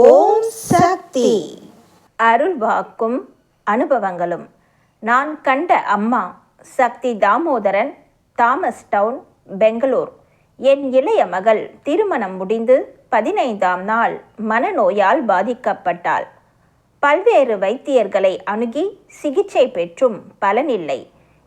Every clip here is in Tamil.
ஓம் சக்தி. அருள் வாக்கும் அனுபவங்களும். நான் கண்ட அம்மா சக்தி தாமோதரன் தாமஸ் டவுன் பெங்களூர். என் இளைய மகள் திருமணம் முடிந்து பதினைந்தாம் நாள் மனநோயால் பாதிக்கப்பட்டாள். பல்வேறு வைத்தியர்களை அணுகி சிகிச்சை பெற்றும் பலனில்லை.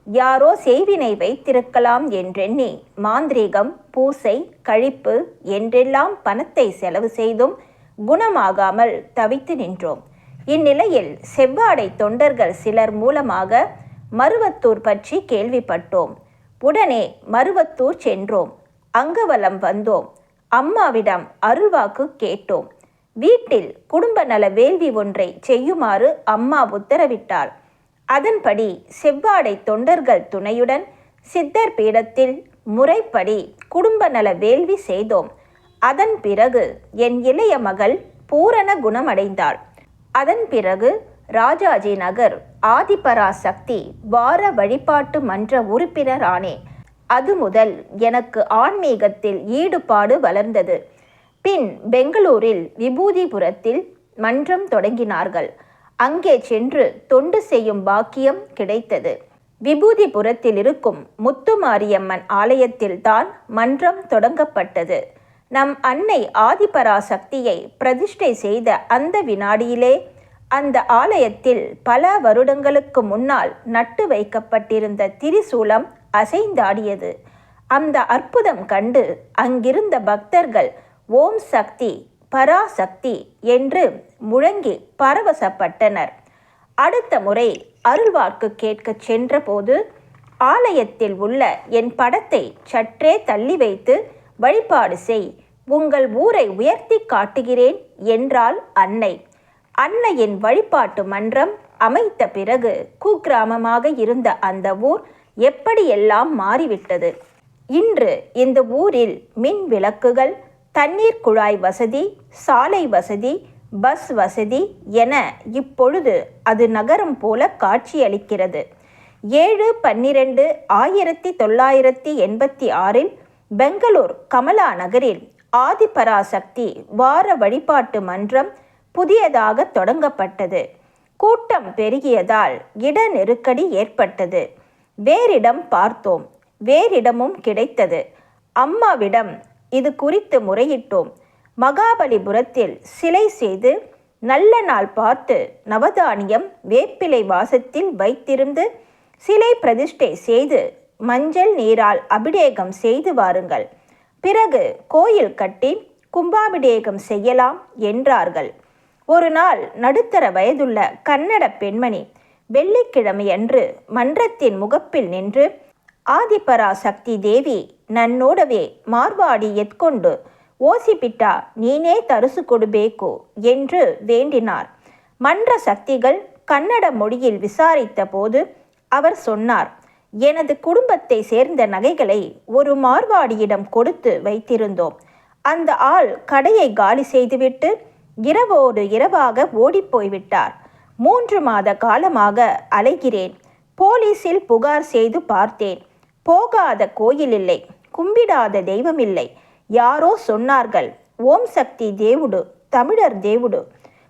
யாரோ செய்வினை வைத்திருக்கலாம் என்றெண்ணி மாந்திரீகம் பூசை கழிப்பு என்றெல்லாம் பணத்தை செலவு செய்தும் குணமாகாமல் தவித்து நின்றோம். இந்நிலையில் செவ்வாடை தொண்டர்கள் சிலர் மூலமாக மருவத்தூர் பற்றி கேள்விப்பட்டோம். உடனே மருவத்தூர் சென்றோம். அங்கவலம் வந்தோம். அம்மாவிடம் அருள்வாக்கு கேட்டோம். வீட்டில் குடும்ப நல வேள்வி ஒன்றை செய்யுமாறு அம்மா உத்தரவிட்டாள். அதன்படி செவ்வாடை தொண்டர்கள் துணையுடன் சித்தர் பீடத்தில் முறைப்படி குடும்ப நல வேள்வி செய்தோம். அதன் பிறகு என் இளைய மகள் பூரண குணமடைந்தாள். அதன் பிறகு ராஜாஜி நகர் ஆதிபராசக்தி வார வழிபாட்டு மன்ற உறுப்பினரானேன் அது முதல் எனக்கு ஆன்மீகத்தில் ஈடுபாடு வளர்ந்தது. பின் பெங்களூரில் விபூதிபுரத்தில் மன்றம் தொடங்கினார்கள். அங்கே சென்று தொண்டு செய்யும் பாக்கியம் கிடைத்தது. விபூதிபுரத்தில் இருக்கும் முத்துமாரியம்மன் ஆலயத்தில்தான் மன்றம் தொடங்கப்பட்டது. நம் அன்னை ஆதிபராசக்தியை பிரதிஷ்டை செய்த அந்த வினாடியிலே அந்த ஆலயத்தில் பல வருடங்களுக்கு முன்னால் நட்டு வைக்கப்பட்டிருந்த திரிசூலம் அசைந்தாடியது. அந்த அற்புதம் கண்டு அங்கிருந்த பக்தர்கள் ஓம் சக்தி பராசக்தி என்று முழங்கி பரவசப்பட்டனர். அடுத்த முறை அருள்வாக்கு கேட்கச் சென்றபோது ஆலயத்தில் உள்ள என் படத்தை சற்றே தள்ளி வைத்து வழிபாடு செய் உங்கள் ஊரை உயர்த்தி காட்டுகிறேன் என்றாள் அன்னை. அன்னையின் வழிபாட்டு மன்றம் அமைத்த பிறகு குக்கிராமமாக இருந்த அந்த ஊர் எப்படியெல்லாம் மாறிவிட்டது? இன்று இந்த ஊரில் மின் விளக்குகள் தண்ணீர் குழாய் வசதி சாலை வசதி பஸ் வசதி என இப்பொழுது அது நகரம் போல காட்சியளிக்கிறது. ஏழு பன்னிரண்டு ஆயிரத்தி தொள்ளாயிரத்தி எண்பத்தி ஆறில் பெங்களூர் கமலா நகரில் ஆதிபராசக்தி வார வழிபாட்டு மன்றம் புதியதாக தொடங்கப்பட்டது. கூட்டம் பெருகியதால் இட நெருக்கடி ஏற்பட்டது. வேறிடம் பார்த்தோம். வேறிடமும் கிடைத்தது. அம்மாவிடம் இது குறித்து முறையிட்டோம். மகாபலிபுரத்தில் சிலை செய்து நல்ல நாள் பார்த்து நவதானியம் வேப்பிலை வாசத்தில் வைத்திருந்து சிலை பிரதிஷ்டை செய்து மஞ்சள் நீரால் அபிடேகம் செய்து வாருங்கள். பிறகு கோயில் கட்டி கும்பாபிடேகம் செய்யலாம் என்றார்கள். ஒரு நாள் நடுத்தர வயதுள்ள கன்னட பெண்மணி வெள்ளிக்கிழமையன்று மன்றத்தின் முகப்பில் நின்று ஆதிபரா சக்தி தேவி நன்னோடவே மார்வாடி எத்கொண்டு ஓசிபிட்டா நீனே தரிசு கொடுபேக்கோ என்று வேண்டினார். மன்ற சக்திகள் கன்னட மொழியில் விசாரித்த போது அவர் சொன்னார் எனது குடும்பத்தை சேர்ந்த நகைகளை ஒரு மார்வாடியிடம் கொடுத்து வைத்திருந்தோம். அந்த ஆள் கடையை காலி செய்துவிட்டு இரவோடு இரவாக ஓடிப்போய்விட்டார் மூன்று மாத காலமாக அலைகிறேன். போலீஸில் புகார் செய்து பார்த்தேன். போகாத கோயில் இல்லை கும்பிடாத தெய்வமில்லை. யாரோ சொன்னார்கள் ஓம் சக்தி தேவுடு தமிழர் தேவுடு.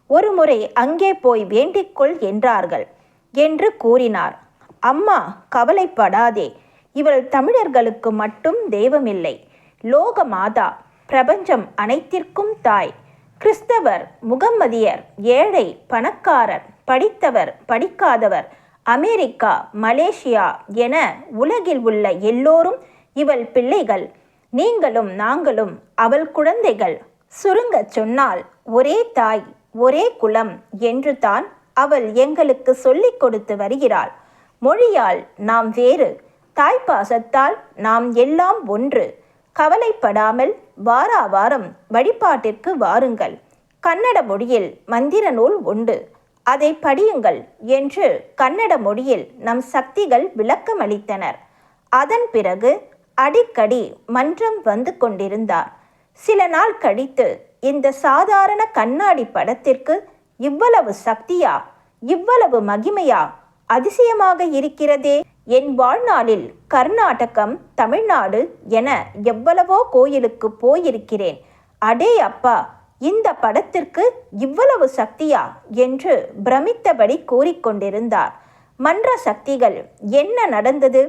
ஒருமுறை அங்கே போய் வேண்டிக்கொள் என்றார்கள் என்று கூறினார். அம்மா கவலைப்படாதே. இவள் தமிழர்களுக்கு மட்டும் தெய்வமில்லை. லோக மாதா பிரபஞ்சம் அனைத்திற்கும் தாய். கிறிஸ்தவர் முகம்மதியர் ஏழை பணக்காரர் படித்தவர் படிக்காதவர் அமெரிக்கா மலேசியா என உலகில் உள்ள எல்லோரும் இவள் பிள்ளைகள். நீங்களும் நாங்களும் அவள் குழந்தைகள். சுருங்கச் சொன்னால் ஒரே தாய் ஒரே குலம் என்று தான் அவள் எங்களுக்கு சொல்லிக் கொடுத்து வருகிறாள். மொழியால் நாம் வேறு தாய்ப்பாசத்தால் நாம் எல்லாம் ஒன்று. கவலைப்படாமல் வாரா வாரம் வழிபாட்டிற்கு வாருங்கள். கன்னட மொழியில் மந்திர நூல் உண்டு. அதை படியுங்கள் என்று கன்னட மொழியில் நம் சக்திகள் விளக்கமளித்தனர் அதன் பிறகு அடிக்கடி மன்றம் வந்து கொண்டிருந்தார். சில நாள் கழித்து இந்த சாதாரண கண்ணாடி படத்திற்கு இவ்வளவு சக்தியா இவ்வளவு மகிமையா அதிசயமாக இருக்கிறதே என் வாழ்நாளில் கர்நாடகம் தமிழ்நாடு என எவ்வளவோ கோயிலுக்கு போயிருக்கிறேன். அடே அப்பா இந்த படத்திற்கு இவ்வளவு சக்தியா? என்று பிரமித்தபடி கூறிக்கொண்டிருந்தார். மன்ற சக்திகள் என்ன நடந்தது?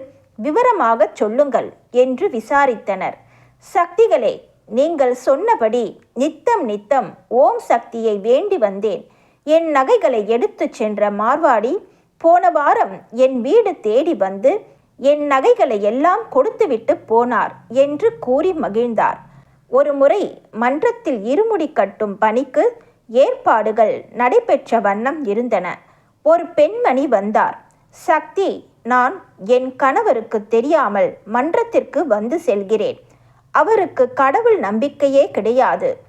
விவரமாகச் சொல்லுங்கள் என்று விசாரித்தனர். சக்திகளே நீங்கள் சொன்னபடி நித்தம் நித்தம் ஓம் சக்தியை வேண்டி வந்தேன். என் நகைகளை எடுத்துச் சென்ற மார்வாடி போன வாரம் என் வீடு தேடி வந்து என் நகைகளை எல்லாம் கொடுத்துவிட்டு போனார் என்று கூறி மகிழ்ந்தார். ஒரு முறை மன்றத்தில் இருமுடி கட்டும் பணிக்கு ஏற்பாடுகள் நடைபெற்ற வண்ணம் இருந்தன. ஒரு பெண்மணி வந்தார். சக்தி நான் என் கணவருக்கு தெரியாமல் மன்றத்திற்கு வந்து செல்கிறேன். அவருக்கு கடவுள் நம்பிக்கையே கிடையாது.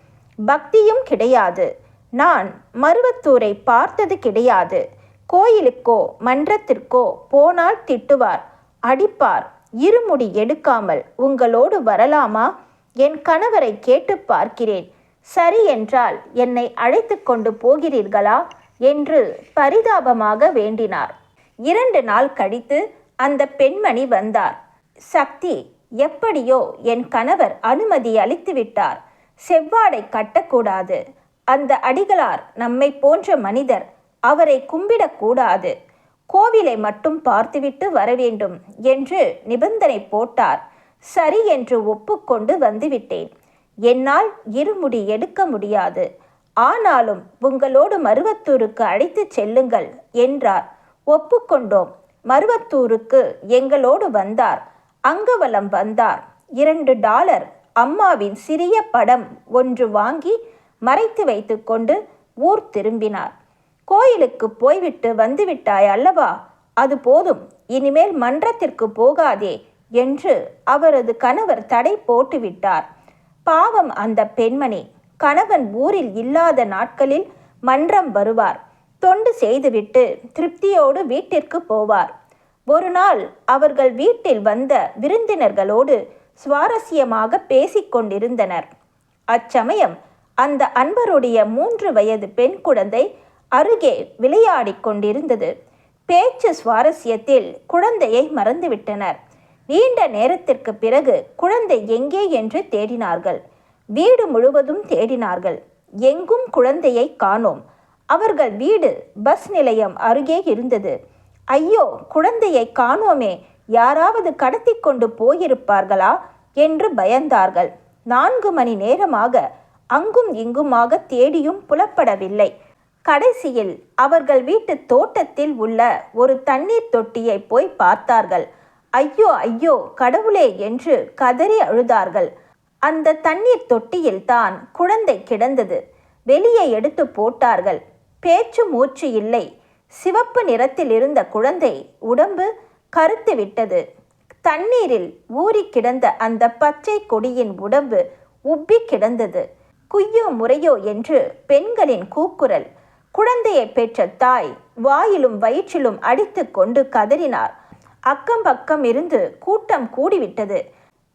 பக்தியும் கிடையாது. நான் மருவத்தூரை பார்த்தது கிடையாது. கோயிலுக்கோ மன்றத்திற்கோ போனால் திட்டுவார். அடிப்பார் இருமுடி எடுக்காமல் உங்களோடு வரலாமா? என் கணவரை கேட்டு பார்க்கிறேன். சரி என்றால் என்னை அழைத்து கொண்டு போகிறீர்களா? என்று பரிதாபமாக வேண்டினார். இரண்டு நாள் கழித்து அந்த பெண்மணி வந்தார். சக்தி எப்படியோ என் கணவர் அனுமதி அளித்து விட்டார். செவ்வாடை கட்டக்கூடாது. அந்த அடிகளார் நம்மை போன்ற மனிதர் அவரை கும்பிடக்கூடாது. கோவிலை மட்டும் பார்த்துவிட்டு வர வேண்டும் என்று நிபந்தனை போட்டார். சரி என்று ஒப்புக்கொண்டு வந்துவிட்டேன். என்னால் இருமுடி எடுக்க முடியாது. ஆனாலும் உங்களோடு மருவத்தூருக்கு அழைத்துச் செல்லுங்கள் என்றார். ஒப்புக்கொண்டோம். மருவத்தூருக்கு எங்களோடு வந்தார். அங்கவலம் வந்தார். இரண்டு டாலர் அம்மாவின் சிறிய படம் ஒன்று வாங்கி மறைத்து வைத்துக்கொண்டு ஊர் திரும்பினார். கோயிலுக்கு போய்விட்டு வந்துவிட்டாய் அல்லவா? அது போதும். இனிமேல் மன்றத்திற்கு போகாதே என்று அவரது கணவர் தடை போட்டுவிட்டார். பாவம் அந்த பெண்மணி. கணவன் ஊரில் இல்லாத நாட்களில் மன்றம் வருவார். தொண்டு செய்துவிட்டு திருப்தியோடு வீட்டிற்கு போவார். ஒரு நாள் அவர்கள் வீட்டில் வந்த விருந்தினர்களோடு சுவாரஸ்யமாக பேசிக்கொண்டிருந்தனர் அச்சமயம் அந்த அன்பருடைய மூன்று வயது பெண் குழந்தை அருகே விளையாடிக் கொண்டிருந்தது. பேச்சு சுவாரஸ்யத்தில் குழந்தையை மறந்துவிட்டனர். நீண்ட நேரத்திற்கு பிறகு குழந்தை எங்கே என்று தேடினார்கள். வீடு முழுவதும் தேடினார்கள். எங்கும் குழந்தையை காணோம். அவர்கள் வீடு பஸ் நிலையம் அருகே இருந்தது. ஐயோ குழந்தையை காணோமே. யாராவது கடத்தி கொண்டு போயிருப்பார்களா என்று பயந்தார்கள். நான்கு மணி நேரமாக அங்கும் இங்குமாக தேடியும் புலப்படவில்லை. கடைசியில் அவர்கள் வீட்டு தோட்டத்தில் உள்ள ஒரு தண்ணீர் தொட்டியை போய் பார்த்தார்கள். ஐயோ ஐயோ கடவுளே என்று கதறி அழுதார்கள். அந்த தண்ணீர் தொட்டியில் தான் குழந்தை கிடந்தது. வெளியே எடுத்து போட்டார்கள். பேச்சு மூச்சு இல்லை. சிவப்பு நிறத்தில் இருந்த குழந்தை உடம்பு கருத்து விட்டது. தண்ணீரில் ஊறி கிடந்த அந்த பச்சை கொடியின் உடம்பு உப்பி கிடந்தது. குய்யோ முறையோ என்று பெண்களின் கூக்குரல் குழந்தையை பெற்ற தாய் வாயிலும் வயிற்றிலும் அடித்து கொண்டு கதறினார் அக்கம் பக்கம் இருந்து கூட்டம் கூடிவிட்டது.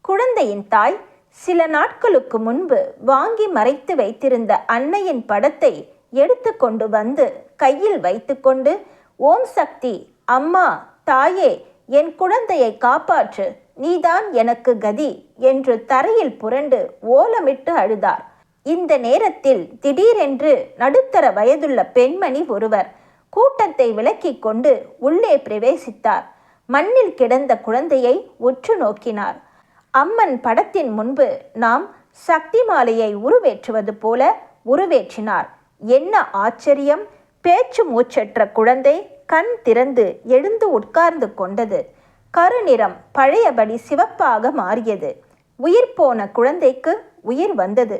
குழந்தையின் தாய் சில நாட்களுக்கு முன்பு வாங்கி மறைத்து வைத்திருந்த அன்னையின் படத்தை எடுத்து கொண்டு வந்து கையில் வைத்துக்கொண்டு ஓம் சக்தி அம்மா தாயே என் குழந்தையை காப்பாற்று நீதான் எனக்கு கதி என்று தரையில் புரண்டு ஓலமிட்டு அழுதார் இந்த நேரத்தில் திடீரென்று நடுத்தர வயதுள்ள பெண்மணி ஒருவர் கூட்டத்தை விலக்கிக் கொண்டு உள்ளே பிரவேசித்தார். மண்ணில் கிடந்த குழந்தையை உற்று நோக்கினார். அம்மன் படத்தின் முன்பு நாம் சக்தி மாலையை உருவேற்றுவது போல உருவேற்றினார். என்ன ஆச்சரியம்! பேச்சு மூச்சற்ற குழந்தை கண் திறந்து எழுந்து உட்கார்ந்து கொண்டது. கருநிறம் பழையபடி சிவப்பாக மாறியது. உயிர் போன குழந்தைக்கு உயிர் வந்தது.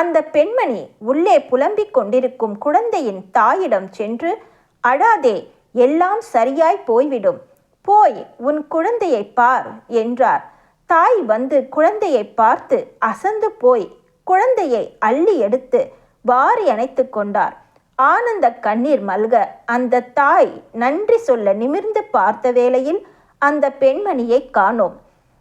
அந்த பெண்மணி உள்ளே புலம்பிக் கொண்டிருக்கும் குழந்தையின் தாயிடம் சென்று அழாதே எல்லாம் சரியாய் போய்விடும். போய் உன் குழந்தையை பார் என்றார். தாய் வந்து குழந்தையை பார்த்து அசந்து போய் குழந்தையை அள்ளி எடுத்து வாரி அணைத்து கொண்டார். ஆனந்த கண்ணீர் மல்க அந்த தாய் நன்றி சொல்ல நிமிர்ந்து பார்த்த வேளையில் அந்த பெண்மணியை காணோம்.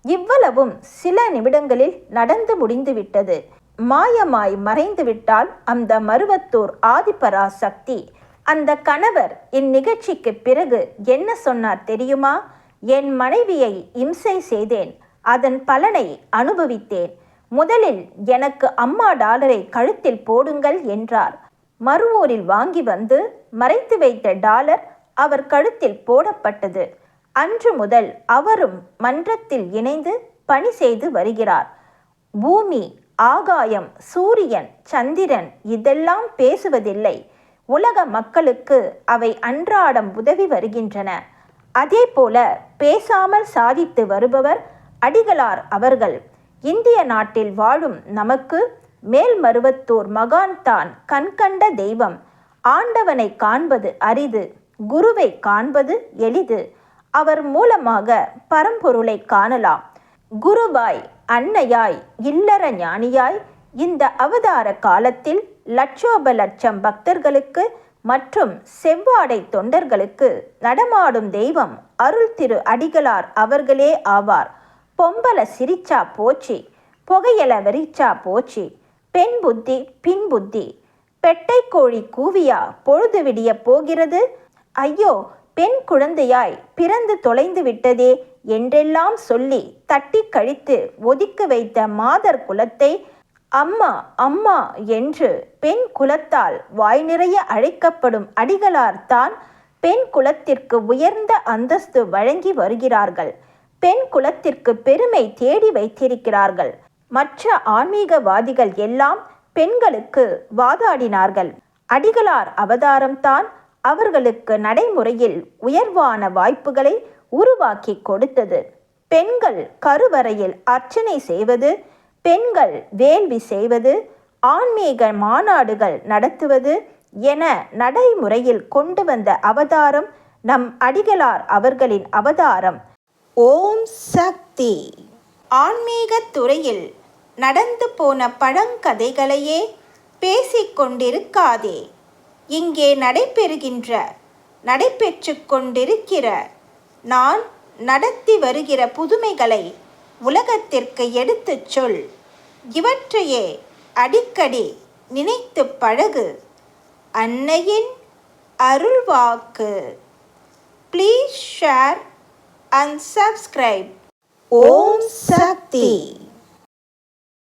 இவ்வளவும் சில நிமிடங்களில் நடந்து முடிந்துவிட்டது. மாயமாய் மறைந்துவிட்டால் அந்த மருவத்தூர் ஆதிபரா சக்தி அந்த கணவர் இந்நிகழ்ச்சிக்கு பிறகு என்ன சொன்னார் தெரியுமா? என் மனைவியை இம்சை செய்தேன் அதன் பலனை அனுபவித்தேன். முதலில் எனக்கு அம்மா டாலரை கழுத்தில் போடுங்கள் என்றார். மறுவூரில் வாங்கி வந்து மறைத்து வைத்த டாலர் அவர் கழுத்தில் போடப்பட்டது. அன்று முதல் அவரும் மன்றத்தில் இணைந்து பணி செய்து வருகிறார். பூமி ஆகாயம் சூரியன் சந்திரன் இதெல்லாம் பேசுவதில்லை. உலக மக்களுக்கு அவை அன்றாடம் உதவி வருகின்றன. அதே போல பேசாமல் சாதித்து வருபவர் அடிகளார் அவர்கள். இந்திய நாட்டில் வாழும் நமக்கு மேல்மருவத்தூர் மகான் தான் கண்கண்ட தெய்வம். ஆண்டவனை காண்பது அரிது குருவை காண்பது எளிது. அவர் மூலமாக பரம்பொருளை காணலாம். குருவாய் அன்னையாய் இல்லற ஞானியாய் இந்த அவதார காலத்தில் லட்சோப லட்சம் பக்தர்களுக்கு மற்றும் செவ்வாடை தொண்டர்களுக்கு நடமாடும் தெய்வம் அருள் திரு அடிகளார் அவர்களே ஆவார். பொம்பல சிரிச்சா போச்சு புகையல வெறிச்சா போச்சு பெண் புத்தி பின் புத்தி பெட்டை கோழி கூவியா பொழுது விடிய போகிறது? ஐயோ பெண் குழந்தையாய் பிறந்து தொலைந்து விட்டதே என்றெல்லாம் சொல்லி தட்டி கழித்து ஒதுக்கி வைத்த மாதர் குலத்தை அம்மா அம்மா என்று பெண் குலத்தால் வாய் நிறைய அழைக்கப்படும் அடிகளார்தான் பெண் குலத்திற்கு உயர்ந்த அந்தஸ்து வழங்கி வருகிறார்கள். பெண் குலத்திற்கு பெருமை தேடி வைத்திருக்கிறார்கள். மற்ற ஆன்மீகவாதிகள் எல்லாம் பெண்களுக்கு வாதாடினார்கள். அடிகளார் அவதாரம்தான் அவர்களுக்கு நடைமுறையில் உயர்வான வாய்ப்புகளை உருவாக்கி கொடுத்தது. பெண்கள் கருவறையில் அர்ச்சனை செய்வது பெண்கள் வேள்வி செய்வது ஆன்மீக மாநாடுகள் நடத்துவது என நடைமுறையில் கொண்டு வந்த அவதாரம் நம் அடிகளார் அவர்களின் அவதாரம். ஓம் சக்தி! ஆன்மீக துறையில் நடந்து போன பழங்கதைகளையே பேசிக்கொண்டிருக்காதே இங்கே நடைபெறுகின்ற நடைபெற்று கொண்டிருக்கிற நான் நடத்தி வருகிற புதுமைகளை உலகத்திற்கு எடுத்துச் சொல். இவற்றையே அடிக்கடி நினைத்து பழகு. அன்னையின் அருள்வாக்கு. Please share and subscribe Om Shakti.